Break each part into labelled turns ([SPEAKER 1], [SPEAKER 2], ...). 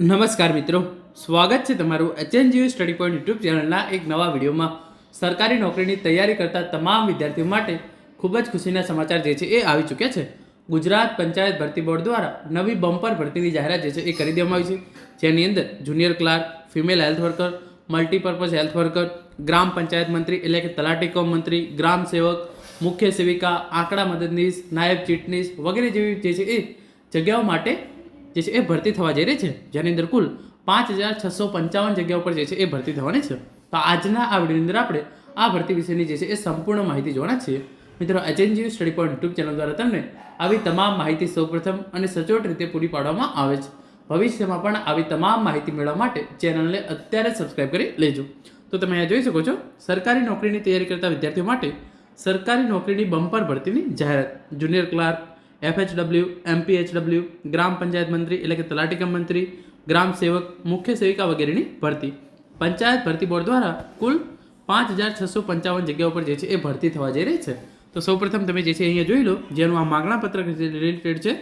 [SPEAKER 1] નમસ્કાર મિત્રો. સ્વાગત છે તમારું એચએનજીયુ સ્ટડી પોઈન્ટ યુટ્યુબ ચેનલના એક નવા વિડીયોમાં. સરકારી નોકરીની તૈયારી કરતા તમામ વિદ્યાર્થીઓ માટે ખૂબ જ ખુશીના સમાચાર જે છે એ આવી ચૂક્યા છે. ગુજરાત પંચાયત ભરતી બોર્ડ દ્વારા નવી બમ્પર ભરતીની જાહેરાત જે છે એ કરી દેવામાં આવી છે. જેની અંદર junior clerk, female health worker, multipurpose health worker, ગ્રામ પંચાયત મંત્રી એટલે કે તલાટી કમ મંત્રી, ગ્રામ સેવક, મુખ્ય સેવિકા, આંકડા મદદનીશ, નાયબ ચીટનીશ વગેરે જેવી જે છે એ જગ્યાઓ માટે જે છે, એ ભરતી થવા જઈ રહી છે. જેની અંદર કુલ પાંચ હજાર છસો પંચાવન જગ્યાઓ પર જે છે, એ ભરતી થવાની છે. તો આજના આ વિડીયોની અંદર આપણે આ ભરતી વિશેની જે છે, એ સંપૂર્ણ માહિતી જોવાના છીએ. મિત્રો HNGU study point YouTube channel દ્વારા તમને આવી તમામ માહિતી સૌપ્રથમ અને સચોટ રીતે પૂરી પાડવામાં આવે છે. ભવિષ્યમાં પણ આવી તમામ માહિતી મેળવવા માટે ચેનલને અત્યારે સબસ્ક્રાઇબ કરી લેજો. તો તમે અહીંયા જોઈ શકો છો, સરકારી નોકરીની તૈયારી કરતા વિદ્યાર્થીઓ માટે સરકારી નોકરીની બમ્પર ભરતીની જાહેરાત. જુનિયર ક્લાર્ક એફએચડબલ્યુ એમપીએચડબલ્યુ ગ્રામ પંચાયત મંત્રી એટલે કે તલાટીકમ મંત્રી ગ્રામ સેવક મુખ્ય સેવિકા વગેરેની ભરતી પંચાયત ભરતી બોર્ડ દ્વારા કુલ પાંચ હજાર છસો પંચાવન જગ્યાઓ પર જે છે એ ભરતી થવા જઈ રહી છે તો સૌપ્રથમ તમે જે છે અહીંયા જોઈ લો જેનું આ માગણા પત્રક રિલેટેડ છે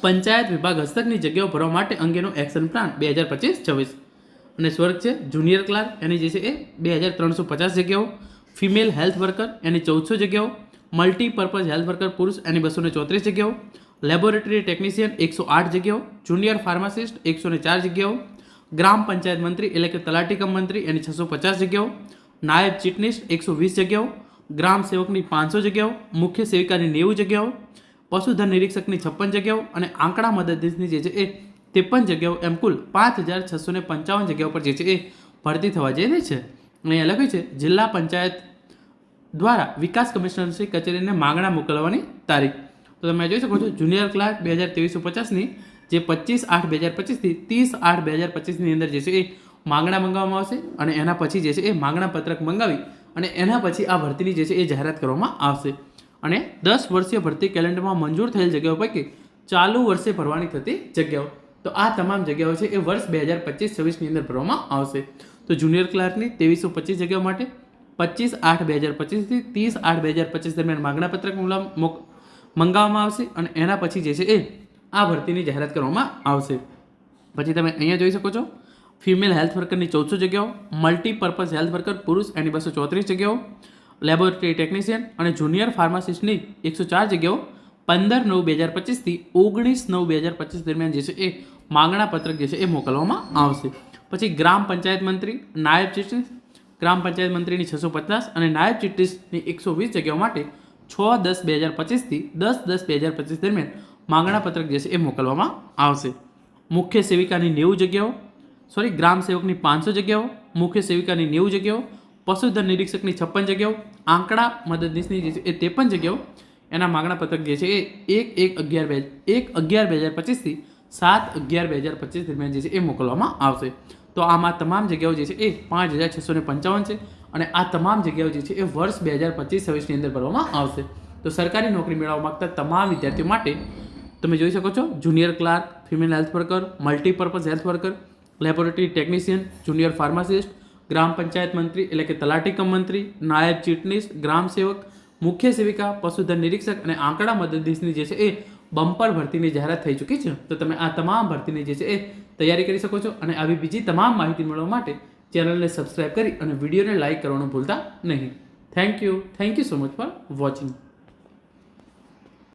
[SPEAKER 1] પંચાયત વિભાગ હસ્તકની જગ્યાઓ ભરવા માટે અંગેનો એક્શન પ્લાન બે હજાર પચીસ છવ્વીસ અને સ્વર્ગ છે જુનિયર ક્લાર્ક એની જે છે એ બે હજાર ત્રણસો પચાસ જગ્યાઓ ફિમેલ હેલ્થ વર્કર એની ચૌદસો જગ્યાઓ મલ્ટીપર્પઝ હેલ્થ વર્કર પુરુષ એની બસો ચોત્રીસ જગ્યાઓ લેબોરેટરી ટેકનિશિયન એકસો આઠ જગ્યાઓ જુનિયર ફાર્માસિસ્ટ એકસો ચાર જગ્યાઓ, ગ્રામ પંચાયત મંત્રી એટલે કે તલાટી કમ મંત્રી એની છસો પચાસ જગ્યાઓ, નાયબ ચીટનીસ એકસો વીસ જગ્યાઓ, ગ્રામ સેવકની પાંચસો જગ્યાઓ, મુખ્ય સેવિકાની નેવું જગ્યાઓ, પશુધન નિરીક્ષકની છપ્પન જગ્યાઓ અને આંકડા મદદનીશની જે છે એ ત્રેપન જગ્યાઓ એમ કુલ પાંચ હજાર છસો પંચાવન જગ્યાઓ પર જે છે એ ભરતી થવા જઈ રહી છે. અને અહીંયા લખ્યું છે, જિલ્લા પંચાયત દ્વારા વિકાસ કમિશનરશ્રી કચેરીને માંગણા મોકલવાની તારીખ. તો તમે જોઈ શકો છો, જુનિયર ક્લાર્ક બે હજાર ત્રેવીસો પચાસની, જે પચીસ આઠ બે હજાર પચીસથી ત્રીસ આઠ બે હજાર પચીસની અંદર જે છે એ માંગણા મંગાવવામાં આવશે અને એના પછી જે છે એ માંગણા પત્રક મંગાવી અને એના પછી આ ભરતીની જે છે એ જાહેરાત કરવામાં આવશે. અને દસ વર્ષીય ભરતી કેલેન્ડરમાં મંજૂર થયેલ જગ્યાઓ પૈકી ચાલુ વર્ષે ભરવાની થતી જગ્યાઓ. તો આ તમામ જગ્યાઓ છે એ વર્ષ બે હજાર પચીસ છવ્વીસની અંદર ભરવામાં આવશે. તો જુનિયર ક્લાર્કની ત્રેવીસો પચીસ જગ્યાઓ માટે પચીસ આઠ બે હજાર પચીસથી ત્રીસ આઠ બે હજાર પચીસ દરમિયાન માગણા પત્રક મોક- મંગાવવામાં આવશે અને એના પછી જે છે એ આ ભરતીની જાહેરાત કરવામાં આવશે. પછી તમે અહીંયા જોઈ શકો છો ફિમેલ હેલ્થ વર્કરની ચૌદસો જગ્યાઓ મલ્ટીપર્પઝ હેલ્થ વર્કર પુરુષ એની બસો ચોત્રીસ જગ્યાઓ લેબોરેટરી ટેકનિશિયન અને જુનિયર ફાર્માસિસ્ટની એકસો ચાર જગ્યાઓ, પંદર નવ બે હજાર પચીસથી ઓગણીસ નવ બે હજાર પચીસ દરમિયાન જે છે એ માંગણા પત્રક જે છે એ મોકલવામાં આવશે. પછી ગ્રામ પંચાયત મંત્રી, નાયબ ચીફ ગ્રામ પંચાયત મંત્રીની છસો પચાસ અને નાયબ ચીફની એકસો વીસ જગ્યાઓ માટે છ દસ બે હજાર પચીસથી દસ દસ બે હજાર પચીસ દરમિયાન માંગણા પત્રક જે છે એ મોકલવામાં આવશે. મુખ્ય સેવિકાની નેવું જગ્યાઓ સોરી ગ્રામ સેવકની પાંચસો જગ્યાઓ, મુખ્ય સેવિકાની નેવું જગ્યાઓ પશુધન નિરીક્ષકની છપ્પન જગ્યાઓ, આંકડા મદદનીશની જે છે એ ત્રેપન જગ્યાઓ, એના માંગણા પત્રક જે છે એ એક એક અગિયાર બે, એક અગિયાર બે હજાર પચીસથી સાત અગિયાર બે હજાર પચીસ દરમિયાન જે છે એ મોકલવામાં આવશે. તો આમાં તમામ જગ્યાઓ જે છે એ પાંચ હજાર છસો ને પંચાવન છે અને આ તમામ જગ્યાઓ જે છે એ વર્ષ બે હજાર પચીસ છવ્વીસની અંદર ભરવામાં આવશે. તો સરકારી નોકરી મેળવવા માગતા તમામ વિદ્યાર્થીઓ માટે તમે જોઈ શકો છો junior clerk female health worker multipurpose health worker laboratory technician junior pharmacist ગ્રામ પંચાયત મંત્રી એટલે કે તલાટી કમ મંત્રી, નાયબ ચીટનીસ ગ્રામ સેવક, મુખ્ય સેવિકા, પશુધન નિરીક્ષક અને આંકડા મદદનીશની જે છે એ બમ્પર ભરતીની જાહેરાત થઈ ચૂકી છે, તો તમે આ તમામ ભરતીની જે છે એ તૈયારી કરી શકો છો અને આવી બીજી તમામ માહિતી મેળવવા માટે ચેનલને સબસ્ક્રાઈબ કરી અને વિડીયોને લાઇક કરવાનું ભૂલતા નહીં. Thank you thank you so much for watching